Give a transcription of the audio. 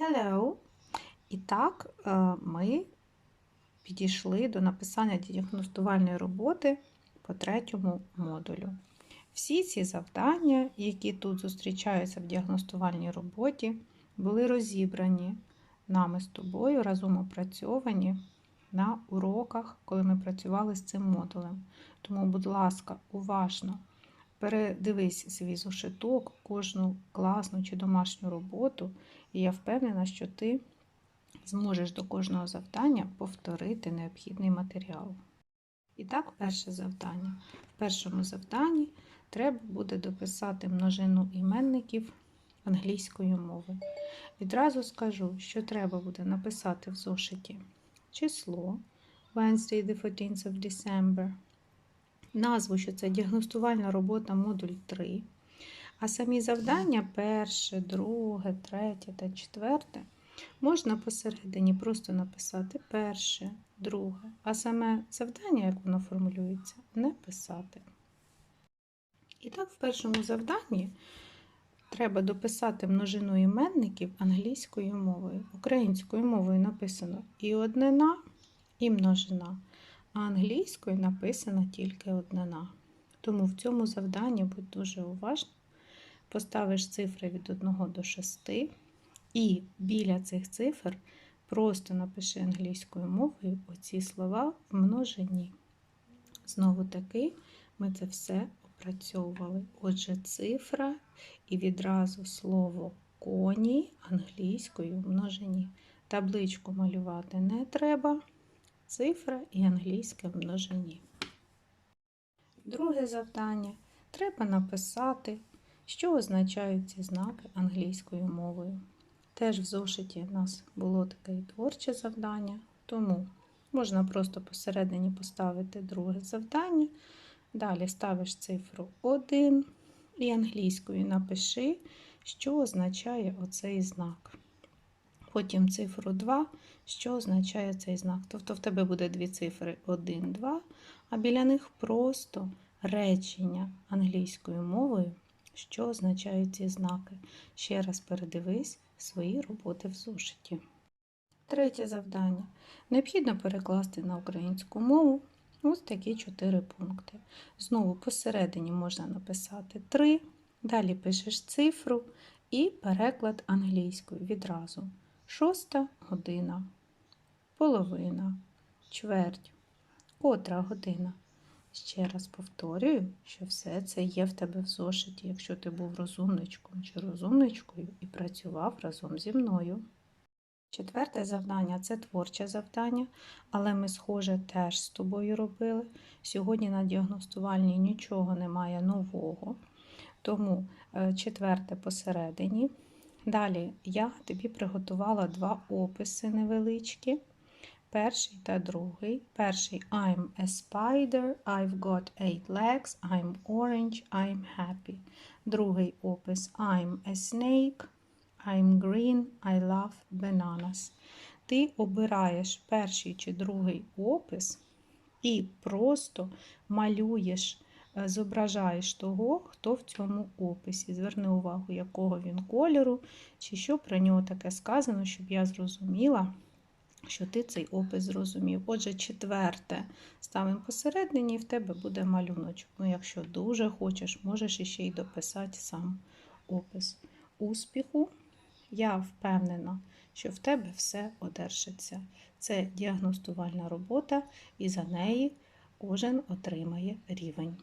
Hello! І так, е, ми підійшли до написання діагностувальної роботи по третьому модулю. Всі ці завдання, які тут зустрічаються в діагностувальній роботі, були розібрані нами з тобою, разом опрацьовані на уроках, коли ми працювали з цим модулем. Тому, будь ласка, уважно передивись свій зошиток, кожну класну чи домашню роботу, і я впевнена, що ти зможеш до кожного завдання повторити необхідний матеріал. І так, перше завдання. В першому завданні треба буде дописати множину іменників англійською мовою. Відразу скажу, що треба буде написати в зошиті число Wednesday, the 14th of December, назву, що це діагностувальна робота модуль 3. А самі завдання перше, друге, третє та четверте можна посередині просто написати перше, друге, а саме завдання, як воно формулюється, не писати. І так, в першому завданні треба дописати множину іменників англійською мовою. Українською мовою написано і однина, і множина, а англійською написана тільки однина. Тому в цьому завданні будь дуже уважно. Поставиш цифри від 1 до 6, і біля цих цифр просто напиши англійською мовою оці слова в множині. Знову таки, ми це все опрацьовували. Отже, цифра і відразу слово коні англійською в множині. Табличку малювати не треба. Цифра і англійське в множині. Друге завдання. Треба написати, що означають ці знаки англійською мовою. Теж в зошиті у нас було таке творче завдання, тому можна просто посередині поставити друге завдання. Далі ставиш цифру 1 і англійською напиши, що означає оцей знак. Потім цифру 2, що означає цей знак. Тобто в тебе буде дві цифри 1, 2, а біля них просто речення англійською мовою, що означають ці знаки. Ще раз передивись свої роботи в зошиті. Третє завдання. Необхідно перекласти на українську мову ось такі чотири пункти. Знову посередині можна написати 3, далі пишеш цифру і переклад англійською відразу. Шоста година, половина, чверть, котра година. Ще раз повторюю, що все це є в тебе в зошиті, якщо ти був розумничком чи розумничкою і працював разом зі мною. Четверте завдання це творче завдання, але ми, схоже, теж з тобою робили. Сьогодні на діагностувальній нічого немає нового, тому е, четверте посередині. Далі я тобі приготувала два описи невеличкі. Перший та другий. Перший I'm a spider, I've got eight legs, I'm orange, I'm happy. Другий опис I'm a snake, I'm green, I love bananas. Ти обираєш перший чи другий опис і просто малюєш, зображаєш того, хто в цьому описі. Зверни увагу, якого він кольору, чи що про нього таке сказано, щоб я зрозуміла що ти цей опис зрозумів. Отже, четверте ставимо посередині, і в тебе буде малюночок. Ну, якщо дуже хочеш, можеш іще й дописати сам опис успіху. Я впевнена, що в тебе все одержиться. Це діагностувальна робота, і за неї кожен отримає рівень.